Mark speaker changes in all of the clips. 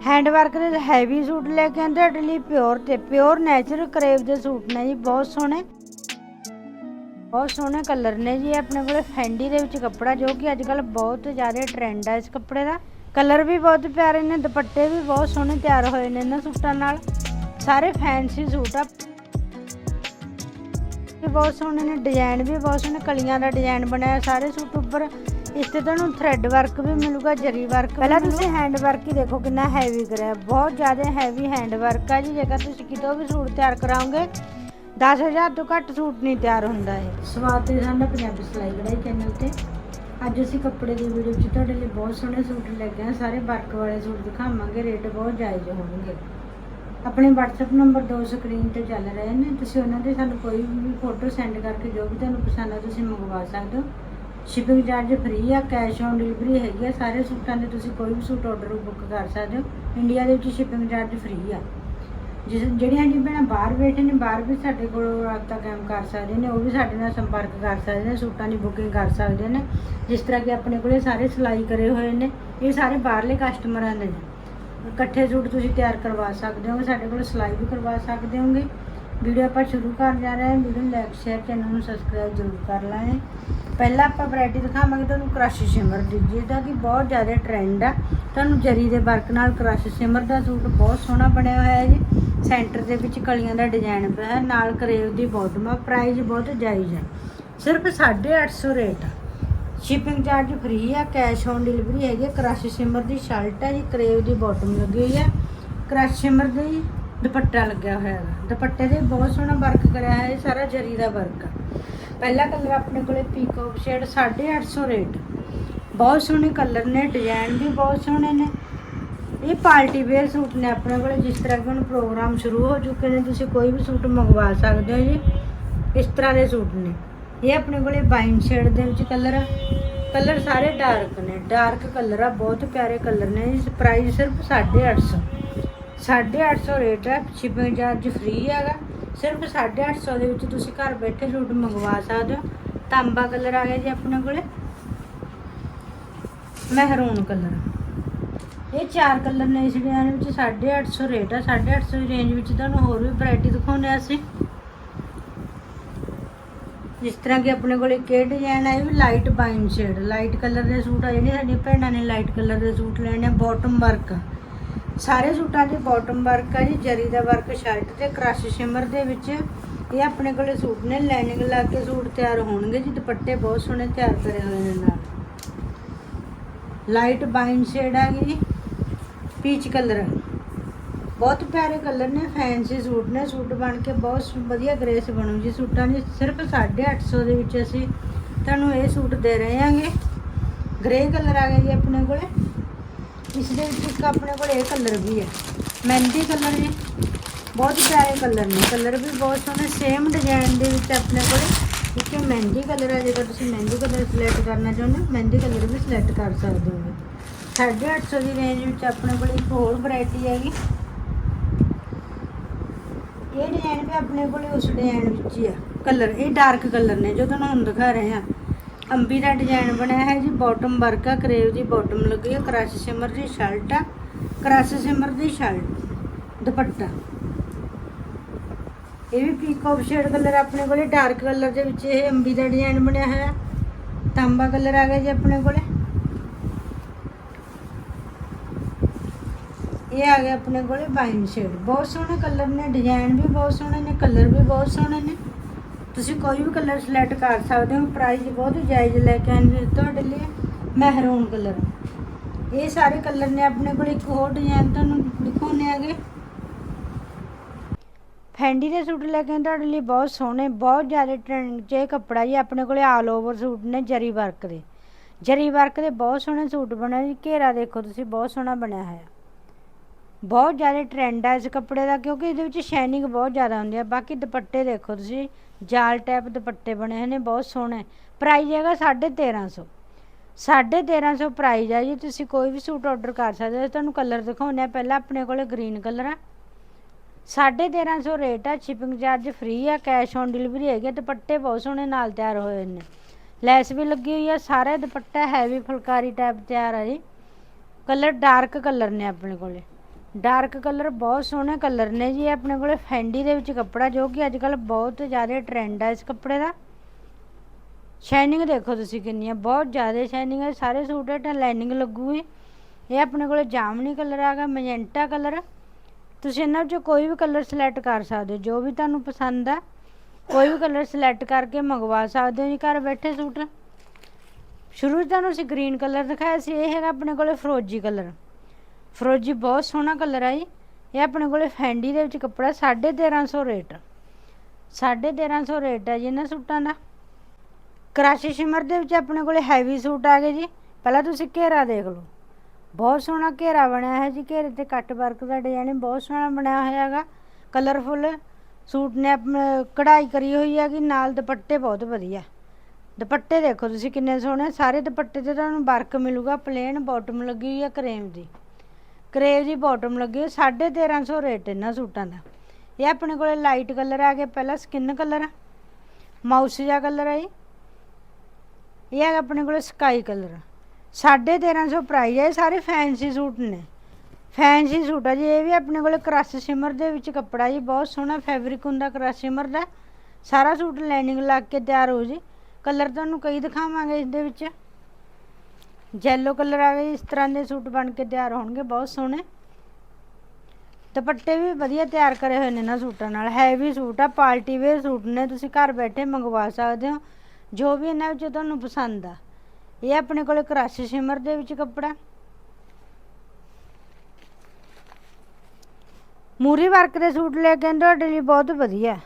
Speaker 1: Hand work ਦੇ heavy suit ਲੈ ਕੇ ਆਂਦੇ ਤੁਹਾਡੇ ਲਈ ਪਿਓਰ ਤੇ ਪਿਓਰ ਨੈਚੁਰਲ ਕਰੇਵ ਦੇ ਸੂਟ ਨੇ ਜੀ, ਬਹੁਤ ਸੋਹਣੇ। ਬਹੁਤ ਸੋਹਣੇ ਕਲਰ ਨੇ ਜੀ ਆਪਣੇ ਕੋਲੇ ਫੈਂਡੀ ਦੇ ਵਿੱਚ ਕੱਪੜਾ, ਜੋ ਕਿ ਅੱਜ ਕੱਲ ਬਹੁਤ ਜ਼ਿਆਦਾ ਟ੍ਰੈਂਡ ਹੈ ਇਸ ਕੱਪੜੇ ਦਾ। ਕਲਰ ਵੀ ਬਹੁਤ ਪਿਆਰੇ ਨੇ, ਦੁਪੱਟੇ ਵੀ ਬਹੁਤ ਸੋਹਣੇ ਤਿਆਰ ਹੋਏ ਨੇ ਇਹਨਾਂ ਸੂਟਾਂ ਨਾਲ। ਸਾਰੇ ਫੈਂਸੀ ਸੂਟ ਆ। ਬਹੁਤ ਸੋਹਣੇ ਨੇ, ਡਿਜ਼ਾਈਨ ਵੀ ਬਹੁਤ ਸੋਹਣੇ, ਕਲੀਆਂ ਦਾ ਡਿਜ਼ਾਈਨ ਬਣਿਆ ਸਾਰੇ ਸੂਟ ਉੱਪਰ। ਇਸ ਤੇ ਤੁਹਾਨੂੰ ਥ੍ਰੈਡ ਵਰਕ ਵੀ ਮਿਲੂਗਾ ਜਰੀ ਵਰਕ ਪਹਿਲਾਂ ਤੁਸੀਂ ਹੈਂਡ ਵਰਕ ਹੀ ਦੇਖੋ ਕਿੰਨਾ ਹੈਵੀ ਕਰਿਆ। ਬਹੁਤ ਜ਼ਿਆਦਾ ਹੈਵੀ ਹੈਂਡ ਵਰਕ ਆ ਜੀ। ਜੇਕਰ ਤੁਸੀਂ ਕਿਤੋਂ ਵੀ ਸੂਟ ਤਿਆਰ ਕਰਾਓਗੇ 10000 ਤੋਂ ਘੱਟ ਸੂਟ ਨਹੀਂ ਤਿਆਰ ਹੁੰਦਾ ਇਹ। ਸਵਾਦ ਤੇ ਸਾਡਾ ਪੰਜਾਬੀ ਸਿਲਾਈ ਕਢਾਈ ਚੈਨਲ ਤੇ। ਅੱਜ ਅਸੀਂ ਕੱਪੜੇ ਦੀ ਵੀਡੀਓ ਵਿੱਚ ਤੁਹਾਡੇ ਲਈ ਬਹੁਤ ਸੋਹਣੇ ਸੂਟ ਲੈ ਕੇ ਆਏ। ਸਾਰੇ ਵਰਕ ਵਾਲੇ ਸੂਟ ਦਿਖਾਵਾਂਗੇ। ਰੇਟ ਬਹੁਤ ਜਾਇਜ਼ ਹੋਣਗੇ। ਆਪਣੇ WhatsApp ਨੰਬਰ ਦੋ ਸਕਰੀਨ ਤੇ ਚੱਲ ਰਹੇ ਨੇ। ਤੁਸੀਂ ਉਹਨਾਂ ਤੇ ਸਾਨੂੰ ਕੋਈ ਵੀ ਫੋਟੋ ਸੈਂਡ ਕਰਕੇ ਜੋ ਵੀ ਤੁਹਾਨੂੰ ਪਸੰਦ ਆ ਤੁਸੀਂ ਮੰਗਵਾ ਸਕਦੇ ਹੋ। ਸ਼ਿਪਿੰਗ ਚਾਰਜ ਫ੍ਰੀ ਆ, ਕੈਸ਼ ਔਨ ਡਿਲੀਵਰੀ ਹੈਗੀ ਆ, ਸਾਰੇ ਸੂਟਾਂ ਦੇ ਤੁਸੀਂ ਕੋਈ ਵੀ ਸੂਟ ਆਰਡਰ ਬੁੱਕ ਕਰ ਸਕਦੇ ਹੋ। ਇੰਡੀਆ ਦੇ ਵਿੱਚ ਸ਼ਿਪਿੰਗ ਚਾਰਜ ਫ੍ਰੀ ਆ। ਜਿਸ ਜਿਹੜੀਆਂ ਜੀ ਭੈਣਾਂ ਬਾਹਰ ਬੈਠੇ ਨੇ, ਬਾਹਰ ਵੀ ਸਾਡੇ ਕੋਲ ਰਾਬਤਾ ਕਾਇਮ ਕਰ ਸਕਦੇ ਨੇ, ਉਹ ਵੀ ਸਾਡੇ ਨਾਲ ਸੰਪਰਕ ਕਰ ਸਕਦੇ ਨੇ, ਸੂਟਾਂ ਦੀ ਬੁਕਿੰਗ ਕਰ ਸਕਦੇ ਨੇ। ਜਿਸ ਤਰ੍ਹਾਂ ਕਿ ਆਪਣੇ ਕੋਲੇ ਸਾਰੇ ਸਿਲਾਈ ਕਰੇ ਹੋਏ ਨੇ, ਇਹ ਸਾਰੇ ਬਾਹਰਲੇ ਕਸਟਮਰਾਂ ਦੇ ਨੇ। ਇਕੱਠੇ ਸੂਟ ਤੁਸੀਂ ਤਿਆਰ ਕਰਵਾ ਸਕਦੇ ਹੋ ਸਾਡੇ ਕੋਲ ਸਿਲਾਈ ਵੀ ਕਰਵਾ ਸਕਦੇ ਹੋਗੇ। ਵੀਡੀਓ ਆਪਾਂ ਸ਼ੁਰੂ ਕਰਨ ਜਾ ਰਹੇ ਹਾਂ, ਵੀਡੀਓ ਨੂੰ ਲਾਈਕ ਸ਼ੇਅਰ ਚੈਨਲ ਨੂੰ ਸਬਸਕ੍ਰਾਈਬ ਜ਼ਰੂਰ ਕਰ ਲੈਣਾ ਪਹਿਲਾਂ ਆਪਾਂ ਵੈਰਾਈਟੀ ਦਿਖਾਵਾਂਗੇ, ਤੁਹਾਨੂੰ ਕ੍ਰਸ਼ ਸ਼ਿਮਰ ਦੀ, ਜਿਹਦਾ ਕਿ ਬਹੁਤ ਜ਼ਿਆਦਾ ਟ੍ਰੈਂਡ ਆ। ਤੁਹਾਨੂੰ ਜਰੀ ਦੇ ਵਰਕ ਨਾਲ ਕ੍ਰਸ਼ ਸ਼ਿਮਰ ਦਾ ਸੂਟ ਬਹੁਤ ਸੋਹਣਾ ਬਣਿਆ ਹੋਇਆ ਹੈ ਜੀ। ਸੈਂਟਰ ਦੇ ਵਿੱਚ ਕਲੀਆਂ ਦਾ ਡਿਜ਼ਾਈਨ ਪਿਆ ਹੈ, ਨਾਲ ਕਰੇਵ ਦੀ ਬਾਟਮ ਆ ਪ੍ਰਾਈਸ ਬਹੁਤ ਜਾਇਜ਼ ਹੈ ਸਿਰਫ 850 ਰੇਟ ਆ। ਸ਼ਿਪਿੰਗ ਚਾਰਜ ਫ੍ਰੀ ਆ ਕੈਸ਼ ਔਨ ਡਿਲੀਵਰੀ ਹੈਗੀ ਹੈ ਕ੍ਰਸ਼ ਸ਼ਿਮਰ ਦੀ ਸ਼ਰਟ ਆ ਜੀ, ਕਰੇਵ ਦੀ ਬਾਟਮ ਲੱਗੀ ਹੋਈ ਆ। ਕ੍ਰਸ਼ ਸ਼ਿਮਰ ਦੀ ਦੁਪੱਟਾ ਲੱਗਿਆ ਹੋਇਆ ਹੈ ਦੁਪੱਟੇ ਦੇ ਬਹੁਤ ਸੋਹਣਾ ਵਰਕ ਕਰਿਆ ਹੈ ਇਹ ਸਾਰਾ ਜਰੀ ਦਾ ਵਰਕ ਆ। ਪਹਿਲਾ ਕਲਰ ਆਪਣੇ ਕੋਲੇ ਪੀਕੋਕ ਸ਼ੇਡ 850 ਰੇਟ ਬਹੁਤ ਸੋਹਣੇ ਕਲਰ ਨੇ ਡਿਜ਼ਾਈਨ ਵੀ ਬਹੁਤ ਸੋਹਣੇ ਨੇ। ਇਹ ਪਾਰਟੀ ਵੇਅਰ ਸੂਟ ਨੇ ਆਪਣੇ ਕੋਲੇ, ਜਿਸ ਤਰ੍ਹਾਂ ਕਿ ਹੁਣ ਪ੍ਰੋਗਰਾਮ ਸ਼ੁਰੂ ਹੋ ਚੁੱਕੇ ਨੇ, ਤੁਸੀਂ ਕੋਈ ਵੀ ਸੂਟ ਮੰਗਵਾ ਸਕਦੇ ਹੋ ਜੀ। ਇਸ ਤਰ੍ਹਾਂ ਦੇ ਸੂਟ ਨੇ। ਇਹ ਆਪਣੇ ਕੋਲੇ ਵਾਈਨ ਸ਼ੇਡ ਦੇ ਵਿੱਚ ਕਲਰ ਆ। ਕਲਰ ਸਾਰੇ ਡਾਰਕ ਨੇ। ਡਾਰਕ ਕਲਰ ਆ, ਬਹੁਤ ਪਿਆਰੇ ਕਲਰ ਨੇ। ਇਸ ਪ੍ਰਾਈਸ ਸਿਰਫ 850 850 ਰੇਟ ਹੈ ਸ਼ਿਪਿੰਗ ਚਾਰਜ ਫ੍ਰੀ ਹੈਗਾ। ਸਿਰਫ 850 ਦੇ ਵਿੱਚ ਤੁਸੀਂ ਘਰ ਬੈਠੇ ਸੂਟ ਮੰਗਵਾ ਸਕਦੇ ਹੋ। ਤਾਂਬਾ ਕਲਰ ਆ ਗਿਆ ਜੀ ਆਪਣੇ ਕੋਲੇ। Maroon colour. ਇਹ ਚਾਰ ਕਲਰ ਨੇ ਇਸ ਡਿਜ਼ਾਈਨ ਵਿੱਚ। 850 ਰੇਟ ਆ। 850 ਦੀ ਰੇਂਜ ਵਿੱਚ ਤੁਹਾਨੂੰ ਹੋਰ ਵੀ ਵੈਰਾਈਟੀ ਦਿਖਾਉਂਦੇ ਆ ਅਸੀਂ। ਜਿਸ ਤਰ੍ਹਾਂ ਕਿ ਆਪਣੇ ਕੋਲ ਇੱਕ ਇਹ ਡਿਜ਼ਾਈਨ ਆ ਇਹ ਵੀ ਲਾਈਟ ਬਾਈਨ ਸ਼ੇਡ ਲਾਈਟ ਕਲਰ ਦੇ ਸੂਟ ਆ। ਜਿਹੜੇ ਸਾਡੀਆਂ ਭੈਣਾਂ ਨੇ ਲਾਈਟ ਕਲਰ ਦੇ ਸੂਟ ਲੈਣੇ ਆ। ਬਾਟਮ ਵਰਕ ਸਾਰੇ ਸੂਟਾਂ ਦੀ ਬਾਟਮ ਵਰਕ ਆ ਜੀ, ਜਰੀ ਦਾ ਵਰਕ ਸ਼ਰਟ ਤੇ ਕ੍ਰਸ਼ ਸ਼ਿਮਰ ਦੇ ਵਿੱਚ। ਇਹ ਆਪਣੇ ਕੋਲੇ ਸੂਟ ਨੇ ਲਾਈਨਿੰਗ ਲਾ ਕੇ ਸੂਟ ਤਿਆਰ ਹੋਣਗੇ ਜੀ, ਦੁਪੱਟੇ ਬਹੁਤ ਸੋਹਣੇ ਤਿਆਰ ਕਰੇ ਹੋਏ ਨੇ ਨਾਲ। ਲਾਈਟ ਬਾਈਨ ਸ਼ੇਡ ਆ ਜੀ ਪੀਚ ਕਲਰ ਬਹੁਤ ਪਿਆਰੇ ਕਲਰ ਨੇ ਫੈਂਸੀ ਸੂਟ ਨੇ, ਸੂਟ ਬਣ ਕੇ ਬਹੁਤ ਸ- ਵਧੀਆ ਗ੍ਰੇਸ ਬਣੂ ਜੀ ਸੂਟਾਂ ਦੀ। ਸਿਰਫ 850 ਦੇ ਵਿੱਚ ਅਸੀਂ ਤੁਹਾਨੂੰ ਇਹ ਸੂਟ ਦੇ ਰਹੇ ਹਾਂਗੇ ਗ੍ਰੇ ਕਲਰ ਆ ਗਿਆ ਜੀ ਆਪਣੇ ਕੋਲੇ। ਇਸ ਦੇ ਵਿੱਚ ਇੱਕ ਆਪਣੇ ਕੋਲ ਇਹ ਕਲਰ ਵੀ ਹੈ। ਮਹਿੰਦੀ ਕਲਰ ਨੇ ਬਹੁਤ ਪਿਆਰੇ ਕਲਰ ਨੇ। ਕਲਰ ਵੀ ਬਹੁਤ ਸੋਹਣੇ। ਸੇਮ ਡਿਜ਼ਾਈਨ ਦੇ ਵਿੱਚ ਆਪਣੇ ਕੋਲ ਇੱਕ ਇਹ ਮਹਿੰਦੀ ਕਲਰ ਹੈ ਜੇਕਰ ਤੁਸੀਂ ਮਹਿੰਦੀ ਕਲਰ ਸਿਲੈਕਟ ਕਰਨਾ ਚਾਹੁੰਦੇ ਹੋ, ਮਹਿੰਦੀ ਕਲਰ ਵੀ ਸਿਲੈਕਟ ਕਰ ਸਕਦੇ ਹੋ। 850 ਦੀ ਰੇਂਜ ਵਿੱਚ ਆਪਣੇ ਕੋਲ ਇੱਕ ਹੋਰ ਵੈਰਾਈਟੀ ਹੈਗੀ। ਇਹ ਡਿਜ਼ਾਈਨ ਵੀ ਆਪਣੇ ਕੋਲ ਉਸ ਡਿਜ਼ਾਈਨ ਵਿੱਚ ਹੀ ਆ। ਕਲਰ ਇਹ ਡਾਰਕ ਕਲਰ ਨੇ, ਜੋ ਤੁਹਾਨੂੰ ਹੁਣ ਦਿਖਾ ਰਹੇ ਹਾਂ। ਅੰਬੀ ਦਾ ਡਿਜ਼ਾਈਨ ਬਣਿਆ ਹੈ ਜੀ ਬਾਟਮ ਵਰਕ ਆ, ਕਰੇਵ ਦੀ ਬਾਟਮ ਲੱਗੀ ਹੈ ਕ੍ਰਸ਼ ਸਿਮਰ ਦੀ ਸ਼ਰਟ ਆ, ਕ੍ਰਸ਼ ਸਿਮਰ ਦੀ ਸ਼ਰਟ ਦੁਪੱਟਾ। ਇਹ ਵੀ ਪੀਕੋਕ ਸ਼ੇਡ ਕਲਰ ਆਪਣੇ ਕੋਲੇ ਡਾਰਕ ਕਲਰ ਦੇ ਵਿੱਚ ਇਹ ਅੰਬੀ ਦਾ ਡਿਜ਼ਾਈਨ ਬਣਿਆ ਹੋਇਆ। ਤਾਂਬਾ ਕਲਰ ਆ ਗਿਆ ਜੀ ਆਪਣੇ ਕੋਲੇ। ਇਹ ਆ ਗਿਆ ਆਪਣੇ ਕੋਲੇ ਵਾਈਨ ਸ਼ੇਡ ਬਹੁਤ ਸੋਹਣੇ ਕਲਰ ਨੇ ਡਿਜ਼ਾਈਨ ਵੀ ਬਹੁਤ ਸੋਹਣੇ ਨੇ ਕਲਰ ਵੀ ਬਹੁਤ ਸੋਹਣੇ ਨੇ। ਤੁਸੀਂ ਕੋਈ ਵੀ ਕਲਰ ਸਿਲੈਕਟ ਕਰ ਸਕਦੇ ਹੋ ਪ੍ਰਾਈਸ ਬਹੁਤ ਜਾਇਜ਼ ਲੈ ਕੇ ਆਏ ਨੇ ਤੁਹਾਡੇ ਲਈ ਮਹਿਰੂਨ ਕਲਰ। ਇਹ ਸਾਰੇ ਕਲਰ ਨੇ ਆਪਣੇ ਕੋਲ, ਇੱਕ ਹੋਰ ਡਿਜ਼ਾਈਨ ਤੁਹਾਨੂੰ ਦਿਖਾਉਣੇ ਹੈਗੇ। ਫੈਂਡੀ ਦੇ ਸੂਟ ਲੈ ਕੇ ਆਏ, ਤੁਹਾਡੇ ਲਈ ਬਹੁਤ ਸੋਹਣੇ, ਬਹੁਤ ਜ਼ਿਆਦਾ ਟ੍ਰੈਂਡ 'ਚ ਇਹ ਕੱਪੜਾ ਜੀ, ਆਪਣੇ ਕੋਲੇ ਆਲ ਓਵਰ ਸੂਟ ਨੇ, ਜਰੀ ਵਰਕ ਦੇ। ਜਰੀ ਵਰਕ ਦੇ ਬਹੁਤ ਸੋਹਣੇ ਸੂਟ ਬਣੇ ਜੀ ਘੇਰਾ ਦੇਖੋ ਤੁਸੀਂ, ਬਹੁਤ ਸੋਹਣਾ ਬਣਿਆ ਹੋਇਆ। ਬਹੁਤ ਜ਼ਿਆਦਾ ਟ੍ਰੈਂਡ ਆ ਇਸ ਕੱਪੜੇ ਦਾ, ਕਿਉਂਕਿ ਇਹਦੇ ਵਿੱਚ ਸ਼ਾਈਨਿੰਗ ਬਹੁਤ ਜ਼ਿਆਦਾ ਹੁੰਦੀ ਆ। ਬਾਕੀ ਦੁਪੱਟੇ ਦੇਖੋ ਤੁਸੀਂ, ਜਾਲ ਟਾਈਪ ਦੁਪੱਟੇ ਬਣੇ ਹੋਏ ਨੇ, ਬਹੁਤ ਸੋਹਣੇ। ਪ੍ਰਾਈਸ ਹੈਗਾ 1350 1350 ਪ੍ਰਾਈਸ ਆ ਜੀ, ਤੁਸੀਂ ਕੋਈ ਵੀ ਸੂਟ ਆਰਡਰ ਕਰ ਸਕਦੇ ਹੋ। ਤੁਹਾਨੂੰ ਕਲਰ ਦਿਖਾਉਂਦੇ ਆ, ਪਹਿਲਾਂ ਆਪਣੇ ਕੋਲੇ ਗ੍ਰੀਨ ਕਲਰ ਆ। 1350 ਰੇਟ ਆ ਸ਼ਿਪਿੰਗ ਚਾਰਜ ਫ੍ਰੀ ਆ ਕੈਸ਼ ਔਨ ਡਿਲੀਵਰੀ ਹੈਗੀ ਦੁਪੱਟੇ ਬਹੁਤ ਸੋਹਣੇ ਨਾਲ ਤਿਆਰ ਹੋਏ ਨੇ। ਲੈਸ ਵੀ ਲੱਗੀ ਹੋਈ ਆ, ਸਾਰੇ ਦੁਪੱਟਾ ਹੈਵੀ ਫੁਲਕਾਰੀ ਟਾਈਪ ਤਿਆਰ ਆ ਜੀ। ਕਲਰ ਡਾਰਕ ਕਲਰ ਨੇ ਆਪਣੇ ਕੋਲੇ। ਡਾਰਕ ਕਲਰ ਬਹੁਤ ਸੋਹਣੇ ਕਲਰ ਨੇ ਜੀ, ਇਹ ਆਪਣੇ ਕੋਲੇ ਫੈਂਡੀ ਦੇ ਵਿੱਚ ਕੱਪੜਾ, ਜੋ ਕਿ ਅੱਜ ਕੱਲ ਬਹੁਤ ਜ਼ਿਆਦਾ ਟ੍ਰੈਂਡ ਆ ਇਸ ਕੱਪੜੇ ਦਾ। ਸ਼ਾਈਨਿੰਗ ਦੇਖੋ ਤੁਸੀਂ ਕਿੰਨੀ ਹੈ ਬਹੁਤ ਜ਼ਿਆਦਾ ਸ਼ਾਈਨਿੰਗ ਹੈ ਸਾਰੇ ਸੂਟ ਹੇਠਾਂ ਲਾਈਨਿੰਗ ਲੱਗੂਗੀ ਇਹ ਆਪਣੇ ਕੋਲੇ ਜਾਮਨੀ ਕਲਰ ਆ ਗਿਆ ਮੈਜੈਂਟਾ ਕਲਰ। ਤੁਸੀਂ ਇਹਨਾਂ ਵਿੱਚੋਂ ਕੋਈ ਵੀ ਕਲਰ ਸਿਲੈਕਟ ਕਰ ਸਕਦੇ ਹੋ, ਜੋ ਵੀ ਤੁਹਾਨੂੰ ਪਸੰਦ ਆ, ਕੋਈ ਵੀ ਕਲਰ ਸਿਲੈਕਟ ਕਰਕੇ ਮੰਗਵਾ ਸਕਦੇ ਹੋ ਜੀ, ਘਰ ਬੈਠੇ ਸੂਟ। ਸ਼ੁਰੂ 'ਚ ਤੁਹਾਨੂੰ ਅਸੀਂ ਗ੍ਰੀਨ ਕਲਰ ਦਿਖਾਇਆ ਸੀ, ਇਹ ਹੈਗਾ ਆਪਣੇ ਕੋਲੇ ਫਰੋਜੀ ਕਲਰ। ਫਰੋਜੀ, ਬਹੁਤ ਸੋਹਣਾ ਕਲਰ ਆ ਜੀ। ਇਹ ਆਪਣੇ ਕੋਲੇ ਫੈਂਡੀ ਦੇ ਵਿੱਚ ਕੱਪੜਾ 1350 ਰੇਟ। 1350 ਰੇਟ ਹੈ ਜੀ ਇਹਨਾਂ ਸੂਟਾਂ ਦਾ। ਕਰਾਸ਼ੀ ਸ਼ਿਮਰ ਦੇ ਵਿੱਚ ਆਪਣੇ ਕੋਲੇ ਹੈਵੀ ਸੂਟ ਆ ਗਏ ਜੀ। ਪਹਿਲਾਂ ਤੁਸੀਂ ਘੇਰਾ ਦੇਖ ਲਓ। ਬਹੁਤ ਸੋਹਣਾ ਘੇਰਾ ਬਣਿਆ ਹੈ ਜੀ। ਘੇਰੇ ਤੇ ਕੱਟ ਵਰਕ ਦਾ ਡਿਜ਼ਾਈਨ ਬਹੁਤ ਸੋਹਣਾ ਬਣਿਆ ਹੋਇਆ ਹੈਗਾ। ਕਲਰਫੁੱਲ ਸੂਟ ਨੇ ਆਪਣੇ ਕਢਾਈ ਕਰੀ ਹੋਈ ਹੈਗੀ। ਨਾਲ ਦੁਪੱਟੇ ਬਹੁਤ ਵਧੀਆ। ਦੁਪੱਟੇ ਦੇਖੋ ਤੁਸੀਂ ਕਿੰਨੇ ਸੋਹਣੇ ਸਾਰੇ ਦੁਪੱਟੇ ਤੇ ਤੁਹਾਨੂੰ ਵਰਕ ਮਿਲੂਗਾ ਪਲੇਨ ਬਾਟਮ ਲੱਗੀ ਹੋਈ ਹੈ ਕਰੇਮ ਦੀ। ਕਰੇਵ ਦੀ ਬਾਟਮ ਲੱਗੀ ਹੋਈ 1350 ਰੇਟ ਇਹਨਾਂ ਸੂਟਾਂ ਦਾ। ਇਹ ਆਪਣੇ ਕੋਲੇ ਲਾਈਟ ਕਲਰ ਆ ਗਿਆ ਪਹਿਲਾ ਸਕਿਨ ਕਲਰ ਮਾਊਸ ਜਿਹਾ ਕਲਰ ਹੈ ਜੀ ਇਹ ਹੈਗਾ ਆਪਣੇ ਕੋਲੇ ਸਕਾਈ ਕਲਰ ਸਾਢੇ 1350 ਪ੍ਰਾਈਸ ਹੈ ਇਹ ਸਾਰੇ ਫੈਂਸੀ ਸੂਟ ਨੇ। ਫੈਂਸੀ ਸੂਟ ਆ ਜੀ, ਇਹ ਵੀ ਆਪਣੇ ਕੋਲੇ ਕ੍ਰਸ਼ ਸ਼ਿਮਰ ਦੇ ਵਿੱਚ ਕੱਪੜਾ ਜੀ, ਬਹੁਤ ਸੋਹਣਾ ਫੈਬਰਿਕ ਹੁੰਦਾ ਕ੍ਰਸ਼ ਸ਼ਿਮਰ ਦਾ। ਸਾਰਾ ਸੂਟ ਲਾਈਨਿੰਗ ਲੱਗ ਕੇ ਤਿਆਰ ਹੋ ਜੀ। ਕਲਰ ਤੁਹਾਨੂੰ ਕਈ ਦਿਖਾਵਾਂਗੇ ਇਸ ਦੇ ਵਿੱਚ। ਜੈਲੋ ਕਲਰ ਆ ਗਿਆ ਇਸ ਤਰ੍ਹਾਂ ਦੇ ਸੂਟ ਬਣ ਕੇ ਤਿਆਰ ਹੋਣਗੇ, ਬਹੁਤ ਸੋਹਣੇ। ਦੁਪੱਟੇ ਵੀ ਵਧੀਆ ਤਿਆਰ ਕਰੇ ਹੋਏ ਨੇ ਨਾ ਸੂਟਾਂ ਨਾਲ। ਹੈਵੀ ਸੂਟ ਆ, ਪਾਰਟੀ ਵੇਅਰ ਸੂਟ ਨੇ, ਤੁਸੀਂ ਘਰ ਬੈਠੇ ਮੰਗਵਾ ਸਕਦੇ ਹੋ। ਜੋ ਵੀ ਇਹਨਾਂ ਵਿੱਚ ਤੁਹਾਨੂੰ ਪਸੰਦ ਆ। ਇਹ ਆਪਣੇ ਕੋਲੇ ਕ੍ਰਸ਼ ਸ਼ਿਮਰ ਦੇ ਵਿੱਚ ਕੱਪੜਾ। ਮੂਰੀ ਵਰਕ ਦੇ ਸੂਟ ਲੈ ਕੇ ਤੁਹਾਡੇ ਲਈ ਬਹੁਤ ਵਧੀਆ।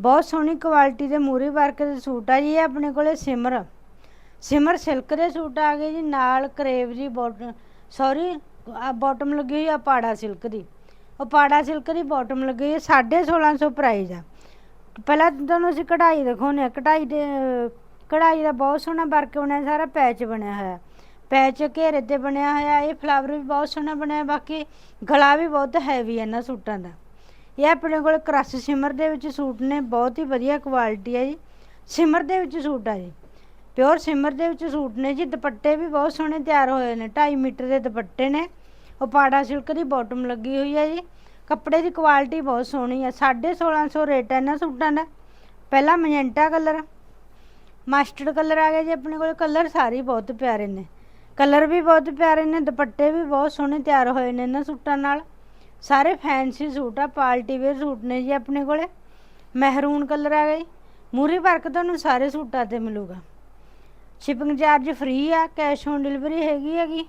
Speaker 1: ਬਹੁਤ ਸੋਹਣੀ ਕੁਆਲਿਟੀ ਦੇ ਮੂਰੀ ਵਰਕ ਦੇ ਸੂਟ ਆ ਜੀ, ਇਹ ਆਪਣੇ ਕੋਲੇ ਸਿਮਰ। ਸਿਮਰ ਸਿਲਕ ਦੇ ਸੂਟ ਆ ਗਏ ਜੀ, ਨਾਲ ਕਰੇਵ ਦੀ ਬੋਟਮ ਸੌਰੀ ਬੋਟਮ ਲੱਗੀ ਹੋਈ ਆ ਪਾੜਾ ਸਿਲਕ ਦੀ। ਉਹ ਪਾੜਾ ਸਿਲਕ ਦੀ ਬੋਟਮ ਲੱਗੀ ਹੋਈ ਹੈ 1650 ਪ੍ਰਾਈਸ ਆ। ਪਹਿਲਾਂ ਤੁਹਾਨੂੰ ਅਸੀਂ ਕਢਾਈ ਦਿਖਾਉਂਦੇ ਆ ਕਢਾਈ ਦੇ, ਕਢਾਈ ਦਾ ਬਹੁਤ ਸੋਹਣਾ ਵਰਕ ਬਣਿਆ, ਸਾਰਾ ਪੈਚ ਬਣਿਆ ਹੋਇਆ। ਪੈਚ ਘੇਰੇ ਤੇ ਬਣਿਆ ਹੋਇਆ, ਇਹ ਫਲਾਵਰ ਵੀ ਬਹੁਤ ਸੋਹਣਾ ਬਣਿਆ, ਬਾਕੀ ਗਲਾ ਵੀ ਬਹੁਤ ਹੈਵੀ ਹੈ ਇਹਨਾਂ ਸੂਟਾਂ ਦਾ। ਇਹ ਆਪਣੇ ਕੋਲ ਕ੍ਰਸ਼ ਸਿਮਰ ਦੇ ਵਿੱਚ ਸੂਟ ਨੇ, ਬਹੁਤ ਹੀ ਵਧੀਆ ਕੁਆਲਿਟੀ ਹੈ ਜੀ। ਸਿਮਰ ਦੇ ਵਿੱਚ ਸੂਟ ਆ ਜੀ। ਪਿਓਰ ਸਿਮਰ ਦੇ ਵਿੱਚ ਸੂਟ ਨੇ ਜੀ, ਦੁਪੱਟੇ ਵੀ ਬਹੁਤ ਸੋਹਣੇ ਤਿਆਰ ਹੋਏ ਨੇ 2.5 ਮੀਟਰ ਦੇ ਦੁਪੱਟੇ ਨੇ। ਉਹ ਪਾੜਾ ਸਿਲਕ ਦੀ ਬਾਟਮ ਲੱਗੀ ਹੋਈ ਹੈ ਜੀ। ਕੱਪੜੇ ਦੀ ਕੁਆਲਿਟੀ ਬਹੁਤ ਸੋਹਣੀ ਹੈ 1650 ਰੇਟ ਹੈ ਇਹਨਾਂ ਸੂਟਾਂ ਦਾ। ਪਹਿਲਾ ਮੈਜੈਂਟਾ ਕਲਰ ਮਸਟਰਡ ਕਲਰ ਆ ਗਿਆ ਜੀ ਆਪਣੇ ਕੋਲ ਕਲਰ ਸਾਰੇ ਬਹੁਤ ਪਿਆਰੇ ਨੇ। ਕਲਰ ਵੀ ਬਹੁਤ ਪਿਆਰੇ ਨੇ, ਦੁਪੱਟੇ ਵੀ ਬਹੁਤ ਸੋਹਣੇ ਤਿਆਰ ਹੋਏ ਨੇ ਇਹਨਾਂ ਸੂਟਾਂ ਨਾਲ। ਸਾਰੇ ਫੈਂਸੀ ਸੂਟ ਆ ਪਾਰਟੀ ਵੇਅਰ ਸੂਟ ਨੇ ਜੀ ਆਪਣੇ ਕੋਲੇ। ਮਹਿਰੂਨ ਕਲਰ ਆ ਗਈ ਮੂਰੀ ਵਰਕ ਤੁਹਾਨੂੰ ਸਾਰੇ ਸੂਟਾਂ ਤੇ ਮਿਲੂਗਾ। ਸ਼ਿਪਿੰਗ ਚਾਰਜ ਫ੍ਰੀ ਆ, ਕੈਸ਼ ਔਨ ਡਿਲੀਵਰੀ ਹੈਗੀ ਹੈਗੀ।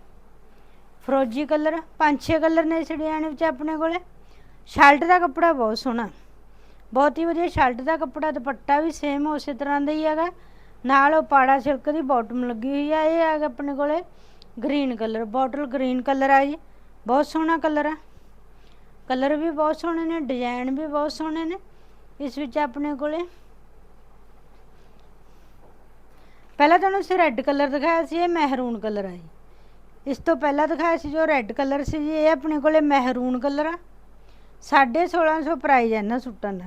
Speaker 1: ਫਰੋਜੀ ਕਲਰ, ਪੰਜ ਛੇ ਕਲਰ ਨੇ ਇਸ ਡਿਜ਼ਾਈਨ ਵਿੱਚ ਆਪਣੇ ਕੋਲੇ। ਸ਼ਰਟ ਦਾ ਕੱਪੜਾ ਬਹੁਤ ਸੋਹਣਾ। ਬਹੁਤ ਹੀ ਵਧੀਆ ਸ਼ਰਟ ਦਾ ਕੱਪੜਾ, ਦੁਪੱਟਾ ਵੀ ਸੇਮ ਉਸੇ ਤਰ੍ਹਾਂ ਦਾ ਹੀ ਹੈਗਾ। ਨਾਲ ਉਹ ਪਾੜਾ ਸਿਲਕ ਦੀ ਬਾਟਮ ਲੱਗੀ ਹੋਈ ਆ, ਇਹ ਹੈਗਾ ਆਪਣੇ ਕੋਲੇ green colour. Bottle green colour ਆ ਜੀ। ਬਹੁਤ ਸੋਹਣਾ ਕਲਰ ਆ। ਕਲਰ ਵੀ ਬਹੁਤ ਸੋਹਣੇ ਨੇ ਡਿਜ਼ਾਈਨ ਵੀ ਬਹੁਤ ਸੋਹਣੇ ਨੇ। ਇਸ ਵਿੱਚ ਆਪਣੇ ਕੋਲੇ ਪਹਿਲਾਂ ਤੁਹਾਨੂੰ ਅਸੀਂ ਰੈੱਡ ਕਲਰ ਦਿਖਾਇਆ ਸੀ, ਇਹ ਮਹਿਰੂਨ ਕਲਰ ਆ ਜੀ। ਇਸ ਤੋਂ ਪਹਿਲਾਂ ਦਿਖਾਇਆ ਸੀ ਜੋ ਰੈੱਡ ਕਲਰ ਸੀ ਜੀ, ਇਹ ਆਪਣੇ ਕੋਲੇ ਮਹਿਰੂਨ ਕਲਰ ਆ। 1650 ਪ੍ਰਾਈਸ ਹੈ ਇਹਨਾਂ ਸੂਟਾਂ ਦਾ।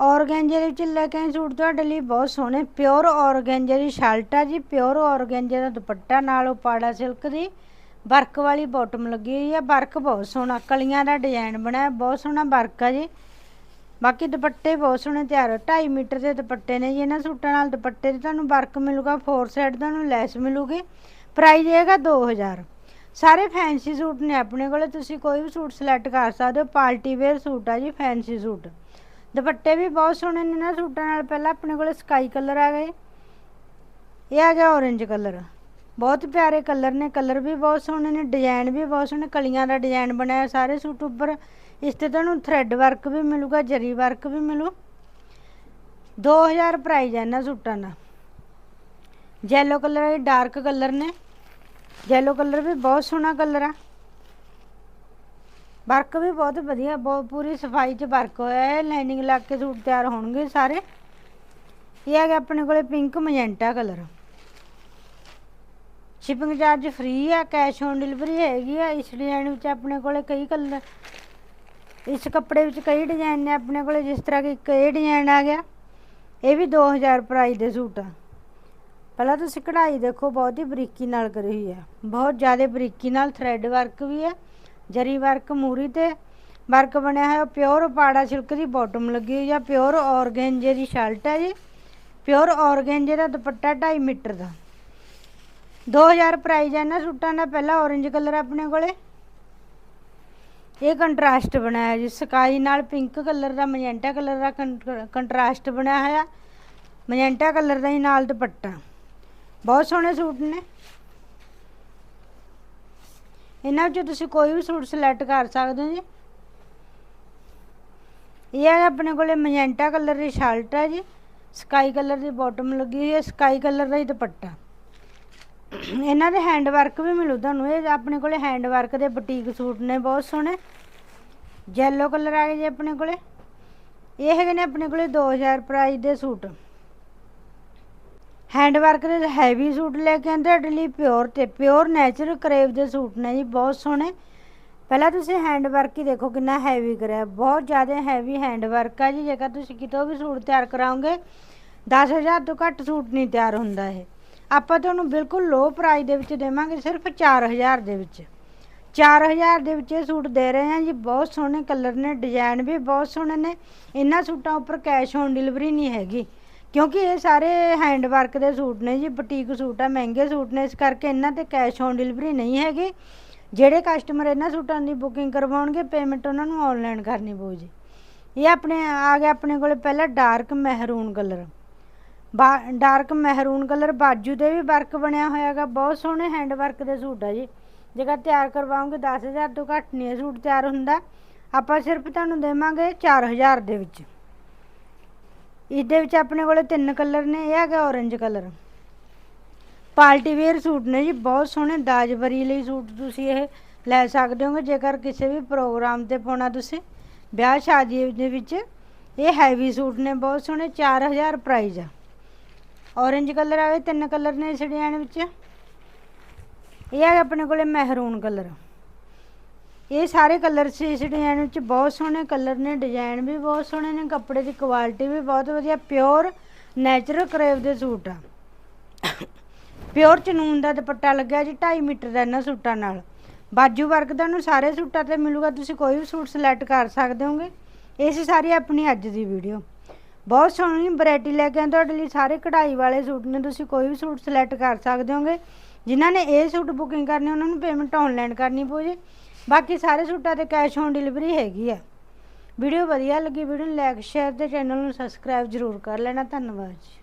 Speaker 1: ਔਰਗੈਂਜੇ ਦੇ ਵਿੱਚ ਲੈ ਸੂਟ ਤੁਹਾਡੇ ਲਈ ਬਹੁਤ ਸੋਹਣੇ ਪਿਓਰ ਔਰਗੈਂਜੇ ਦੀ ਸ਼ਰਟ ਆ ਜੀ ਪਿਓਰ ਔਰਗੈਂਜੇ ਦਾ ਦੁਪੱਟਾ, ਨਾਲ ਉਹ ਪਾੜਾ ਸਿਲਕ ਦੀ। ਵਰਕ ਵਾਲੀ ਬਾਟਮ ਲੱਗੀ ਹੋਈ ਆ, ਵਰਕ ਬਹੁਤ ਸੋਹਣਾ, ਕਲੀਆਂ ਦਾ ਡਿਜ਼ਾਈਨ ਬਣਾਇਆ ਬਹੁਤ ਸੋਹਣਾ ਵਰਕ ਆ ਜੀ। ਬਾਕੀ ਦੁਪੱਟੇ ਬਹੁਤ ਸੋਹਣੇ ਤਿਆਰ 2.5 ਮੀਟਰ ਦੇ ਦੁਪੱਟੇ ਨੇ ਜੀ। ਇਹਨਾਂ ਸੂਟਾਂ ਨਾਲ ਦੁਪੱਟੇ ਤੇ ਤੁਹਾਨੂੰ ਵਰਕ ਮਿਲੂਗਾ ਫੋਰ ਸਾਈਡ ਤੁਹਾਨੂੰ ਲੈਸ ਮਿਲੂਗੀ। ਪ੍ਰਾਈਸ ਹੈਗਾ 2000 ਸਾਰੇ ਫੈਂਸੀ ਸੂਟ ਨੇ ਆਪਣੇ ਕੋਲੇ। ਤੁਸੀਂ ਕੋਈ ਵੀ ਸੂਟ ਸਿਲੈਕਟ ਕਰ ਸਕਦੇ ਹੋ। ਪਾਰਟੀ ਵੇਅਰ ਸੂਟ ਆ ਜੀ ਫੈਂਸੀ ਸੂਟ। ਦੁਪੱਟੇ ਵੀ ਬਹੁਤ ਸੋਹਣੇ ਨੇ ਨਾ ਸੂਟਾਂ ਨਾਲ। ਪਹਿਲਾਂ ਆਪਣੇ ਕੋਲੇ ਸਕਾਈ ਕਲਰ ਆ ਗਏ। ਇਹ ਆ ਗਿਆ orange ਕਲਰ ਬਹੁਤ ਪਿਆਰੇ ਕਲਰ ਨੇ, ਕਲਰ ਵੀ ਬਹੁਤ ਸੋਹਣੇ ਨੇ, ਡਿਜ਼ਾਈਨ ਵੀ ਬਹੁਤ ਸੋਹਣੇ, ਕਲੀਆਂ ਦਾ ਡਿਜ਼ਾਈਨ ਬਣਾਇਆ ਸਾਰੇ ਸੂਟ ਉੱਪਰ। ਇਸ ਤੇ ਤੁਹਾਨੂੰ ਥ੍ਰੈਡ ਵਰਕ ਵੀ ਮਿਲੂਗਾ, ਜਰੀ ਵਰਕ ਵੀ ਮਿਲੂ। 2000 ਪ੍ਰਾਈਸ ਹੈ ਇਹਨਾਂ ਸੂਟਾਂ ਦਾ। ਜੈਲੋ ਕਲਰ ਡਾਰਕ ਕਲਰ ਨੇ। ਜੈਲੋ ਕਲਰ ਵੀ ਬਹੁਤ ਸੋਹਣਾ ਕਲਰ ਆ। ਵਰਕ ਵੀ ਬਹੁਤ ਵਧੀਆ, ਬਹੁਤ ਪੂਰੀ ਸਫ਼ਾਈ 'ਚ ਵਰਕ ਹੋਇਆ ਹੈ। ਲਾਈਨਿੰਗ ਲੱਗ ਕੇ ਸੂਟ ਤਿਆਰ ਹੋਣਗੇ ਸਾਰੇ। ਇਹ ਹੈਗਾ ਆਪਣੇ ਕੋਲੇ pink magenta colour. Shipping charge free ਆ ਕੈਸ਼ ਔਨ ਡਿਲੀਵਰੀ ਹੈਗੀ ਆ, ਇਸ ਡਿਜ਼ਾਈਨ ਵਿੱਚ ਆਪਣੇ ਕੋਲੇ ਕਈ ਕਲਰ, ਇਸ ਕੱਪੜੇ ਵਿੱਚ ਕਈ ਡਿਜ਼ਾਈਨ ਨੇ ਆਪਣੇ ਕੋਲੇ, ਜਿਸ ਤਰ੍ਹਾਂ ਕਿ ਇੱਕ ਇਹ ਡਿਜ਼ਾਈਨ ਆ ਗਿਆ, ਇਹ ਵੀ 2000 ਪ੍ਰਾਈਸ ਦੇ ਸੂਟ ਆ। ਪਹਿਲਾਂ ਤੁਸੀਂ ਕਢਾਈ ਦੇਖੋ, ਬਹੁਤ ਹੀ ਬਰੀਕੀ ਨਾਲ ਕਰੀ ਹੋਈ ਹੈ ਬਹੁਤ ਜ਼ਿਆਦਾ ਬਰੀਕੀ ਨਾਲ ਥ੍ਰੈਡ ਵਰਕ ਵੀ ਹੈ ਜਰੀ ਵਰਕ ਮੂਰੀ ਤੇ ਵਰਕ ਬਣਿਆ ਹੋਇਆ ਪਿਓਰ ਪਾੜਾ ਸਿਲਕ ਦੀ ਬਾਟਮ ਲੱਗੀ ਹੋਈ ਹੈ ਪਿਓਰ ਔਰਗੈਂਜੇ ਦੀ ਸ਼ਰਟ ਹੈ ਜੀ ਪਿਓਰ ਔਰਗੈਂਜੇ ਦਾ ਦੁਪੱਟਾ 2.5 ਮੀਟਰ ਦਾ। 2000 ਪ੍ਰਾਈਜ਼ ਹੈ ਇਹਨਾਂ ਸੂਟਾਂ ਦਾ, ਪਹਿਲਾ orange ਕਲਰ ਆਪਣੇ ਕੋਲੇ। ਇਹ ਕੰਟਰਾਸਟ ਬਣਾਇਆ ਜੀ, ਸਕਾਈ ਨਾਲ ਪਿੰਕ ਕਲਰ ਦਾ ਮੈਜੈਂਟਾ ਕਲਰ ਦਾ ਕੰਟਰਾਸਟ ਬਣਾਇਆ ਹੋਇਆ। ਮੈਜੈਂਟਾ ਕਲਰ ਦਾ ਹੀ ਨਾਲ ਦੁਪੱਟਾ। ਬਹੁਤ ਸੋਹਣੇ ਸੂਟ ਨੇ। ਇਹਨਾਂ ਵਿੱਚੋਂ ਤੁਸੀਂ ਕੋਈ ਵੀ ਸੂਟ ਸਿਲੈਕਟ ਕਰ ਸਕਦੇ ਹੋ ਜੀ। ਇਹ ਹੈ ਆਪਣੇ ਕੋਲੇ ਮੈਜੈਂਟਾ ਕਲਰ ਦੀ ਸ਼ਰਟ ਹੈ ਜੀ। ਸਕਾਈ ਕਲਰ ਦੀ ਬਾਟਮ ਲੱਗੀ ਹੋਈ ਹੈ ਸਕਾਈ ਕਲਰ ਦਾ ਹੀ ਦੁਪੱਟਾ। ਇਹਨਾਂ ਦੇ ਹੈਂਡ ਵਰਕ ਵੀ ਮਿਲੂ ਤੁਹਾਨੂੰ। ਇਹ ਆਪਣੇ ਕੋਲੇ ਹੈਂਡ ਵਰਕ ਦੇ ਬੁਟੀਕ ਸੂਟ ਨੇ, ਬਹੁਤ ਸੋਹਣੇ। ਯੈਲੋ ਕਲਰ ਆ ਗਏ ਜੀ ਆਪਣੇ ਕੋਲੇ। ਇਹ ਹੈਗੇ ਨੇ ਆਪਣੇ ਕੋਲੇ 2000 ਪ੍ਰਾਈਸ ਦੇ ਸੂਟ। ਹੈਂਡ ਵਰਕ ਦੇ ਹੈਵੀ ਸੂਟ ਲੈ ਕੇ ਆਂਦੇ ਤੁਹਾਡੇ ਲਈ ਪਿਓਰ ਤੇ ਪਿਓਰ ਨੈਚੁਰਲ ਕਰੇਵ ਦੇ ਸੂਟ ਨੇ ਜੀ, ਬਹੁਤ ਸੋਹਣੇ। ਪਹਿਲਾਂ ਤੁਸੀਂ ਹੈਂਡ ਵਰਕ ਹੀ ਦੇਖੋ ਕਿੰਨਾ ਹੈਵੀ ਕਰਿਆ। ਬਹੁਤ ਜ਼ਿਆਦਾ ਹੈਵੀ ਹੈਂਡ ਵਰਕ ਆ ਜੀ, ਜੇਕਰ ਤੁਸੀਂ ਕਿਤੋਂ ਵੀ ਸੂਟ ਤਿਆਰ ਕਰਾਓਗੇ 10000 ਤੋਂ ਘੱਟ ਸੂਟ ਨਹੀਂ ਤਿਆਰ ਹੁੰਦਾ ਇਹ। ਆਪਾਂ ਤੁਹਾਨੂੰ ਬਿਲਕੁਲ ਲੋ ਪ੍ਰਾਈਸ ਦੇ ਵਿੱਚ ਦੇਵਾਂਗੇ, ਸਿਰਫ 4000 ਦੇ ਵਿੱਚ। 4000 ਦੇ ਵਿੱਚ ਇਹ ਸੂਟ ਦੇ ਰਹੇ ਹਾਂ ਜੀ, ਬਹੁਤ ਸੋਹਣੇ ਕਲਰ ਨੇ ਡਿਜ਼ਾਈਨ ਵੀ ਬਹੁਤ ਸੋਹਣੇ ਨੇ। ਇਹਨਾਂ ਸੂਟਾਂ ਉੱਪਰ ਕੈਸ਼ ਔਨ ਡਿਲੀਵਰੀ ਨਹੀਂ ਹੈਗੀ, ਕਿਉਂਕਿ ਇਹ ਸਾਰੇ ਹੈਂਡ ਵਰਕ ਦੇ ਸੂਟ ਨੇ ਜੀ ਬੁਟੀਕ ਸੂਟ ਆ, ਮਹਿੰਗੇ ਸੂਟ ਨੇ, ਇਸ ਕਰਕੇ ਇਹਨਾਂ ਤੇ ਕੈਸ਼ ਔਨ ਡਿਲੀਵਰੀ ਨਹੀਂ ਹੈਗੀ। ਜਿਹੜੇ ਕਸਟਮਰ ਇਹਨਾਂ ਸੂਟਾਂ ਦੀ ਬੁਕਿੰਗ ਕਰਵਾਉਣਗੇ ਪੇਮੈਂਟ ਉਹਨਾਂ ਨੂੰ ਆਨਲਾਈਨ ਕਰਨੀ ਪਊ ਜੀ। ਇਹ ਆਪਣੇ, ਆ ਗਿਆ ਆਪਣੇ ਕੋਲੇ ਪਹਿਲਾਂ dark maroon colour dark maroon colour ਬਾਜੂ ਦੇ ਵੀ ਵਰਕ ਬਣਿਆ ਹੋਇਆਗਾ, ਬਹੁਤ ਸੋਹਣੇ ਹੈਂਡ ਵਰਕ ਦੇ ਸੂਟ ਆ ਜੀ। ਜੇਕਰ ਤਿਆਰ ਕਰਵਾਓਗੇ 10000 ਤੋਂ ਘੱਟ ਨਹੀਂ ਇਹ ਸੂਟ ਤਿਆਰ ਹੁੰਦਾ। ਆਪਾਂ ਸਿਰਫ ਤੁਹਾਨੂੰ ਦੇਵਾਂਗੇ 4000 ਦੇ ਵਿੱਚ। ਇਸ ਦੇ ਵਿੱਚ ਆਪਣੇ ਕੋਲੇ ਤਿੰਨ ਕਲਰ ਨੇ, ਇਹ ਹੈਗਾ orange colour. Party wear suit ਨੇ ਜੀ, ਬਹੁਤ ਸੋਹਣੇ ਦਾਜਵਰੀ ਲਈ ਸੂਟ ਤੁਸੀਂ ਇਹ ਲੈ ਸਕਦੇ ਹੋਗੇ, ਜੇਕਰ ਕਿਸੇ ਵੀ ਪ੍ਰੋਗਰਾਮ ਤੇ ਪਾਉਣਾ ਤੁਸੀਂ। ਵਿਆਹ ਸ਼ਾਦੀ ਦੇ ਵਿੱਚ ਇਹ ਹੈਵੀ ਸੂਟ ਨੇ, ਬਹੁਤ ਸੋਹਣੇ 4000 ਪ੍ਰਾਈਜ਼ ਆ। Orange ਕਲਰ ਆਵੇ, ਤਿੰਨ ਕਲਰ ਨੇ ਇਸ ਡਿਜ਼ਾਈਨ ਵਿੱਚ। ਇਹ ਆ ਆਪਣੇ ਕੋਲੇ ਮਹਿਰੂਨ ਕਲਰ ਇਹ ਸਾਰੇ ਕਲਰ ਸੀ ਇਸ ਡਿਜ਼ਾਈਨ ਵਿੱਚ ਬਹੁਤ ਸੋਹਣੇ ਕਲਰ ਨੇ ਡਿਜ਼ਾਈਨ ਵੀ ਬਹੁਤ ਸੋਹਣੇ ਨੇ, ਕੱਪੜੇ ਦੀ ਕੁਆਲਿਟੀ ਵੀ ਬਹੁਤ ਵਧੀਆ ਪਿਓਰ ਨੈਚੁਰਲ ਕਰੇਵ ਦੇ ਸੂਟ ਆ। ਪਿਓਰ ਚਨੂਨ ਦਾ ਦੁਪੱਟਾ ਲੱਗਿਆ ਜੀ 2.5 ਮੀਟਰ ਦਾ ਇਹਨਾਂ ਸੂਟਾਂ ਨਾਲ। ਬਾਜੂ ਵਰਗ ਦਾ ਨੂੰ ਸਾਰੇ ਸੂਟਾਂ ਤੇ ਮਿਲੂਗਾ, ਤੁਸੀਂ ਕੋਈ ਵੀ ਸੂਟ ਸਿਲੈਕਟ ਕਰ ਸਕਦੇ ਹੋਗੇ। ਇਹ ਸੀ ਸਾਰੀ ਆਪਣੀ ਅੱਜ ਦੀ ਵੀਡੀਓ ਬਹੁਤ ਸੋਹਣੀ ਵੈਰਾਈਟੀ ਲੈ ਕੇ ਆਏ ਤੁਹਾਡੇ ਲਈ ਸਾਰੇ ਕਢਾਈ ਵਾਲੇ ਸੂਟ ਨੇ, ਤੁਸੀਂ ਕੋਈ ਵੀ ਸੂਟ ਸਿਲੈਕਟ ਕਰ ਸਕਦੇ ਹੋਗੇ। ਜਿਨ੍ਹਾਂ ਨੇ ਇਹ ਸੂਟ ਬੁਕਿੰਗ ਕਰਨੀ, ਉਹਨਾਂ ਨੂੰ ਪੇਮੈਂਟ ਆਨਲਾਈਨ ਕਰਨੀ ਪਊ ਜੀ। ਬਾਕੀ ਸਾਰੇ ਸੂਟਾਂ ਤੇ ਕੈਸ਼ ਔਨ ਡਿਲੀਵਰੀ ਹੈਗੀ ਆ। ਵੀਡੀਓ ਵਧੀਆ ਲੱਗੀ, ਵੀਡੀਓ ਨੂੰ ਲਾਈਕ ਸ਼ੇਅਰ ਤੇ ਚੈਨਲ ਨੂੰ ਸਬਸਕ੍ਰਾਈਬ ਜ਼ਰੂਰ ਕਰ ਲੈਣਾ, ਧੰਨਵਾਦ ਜੀ।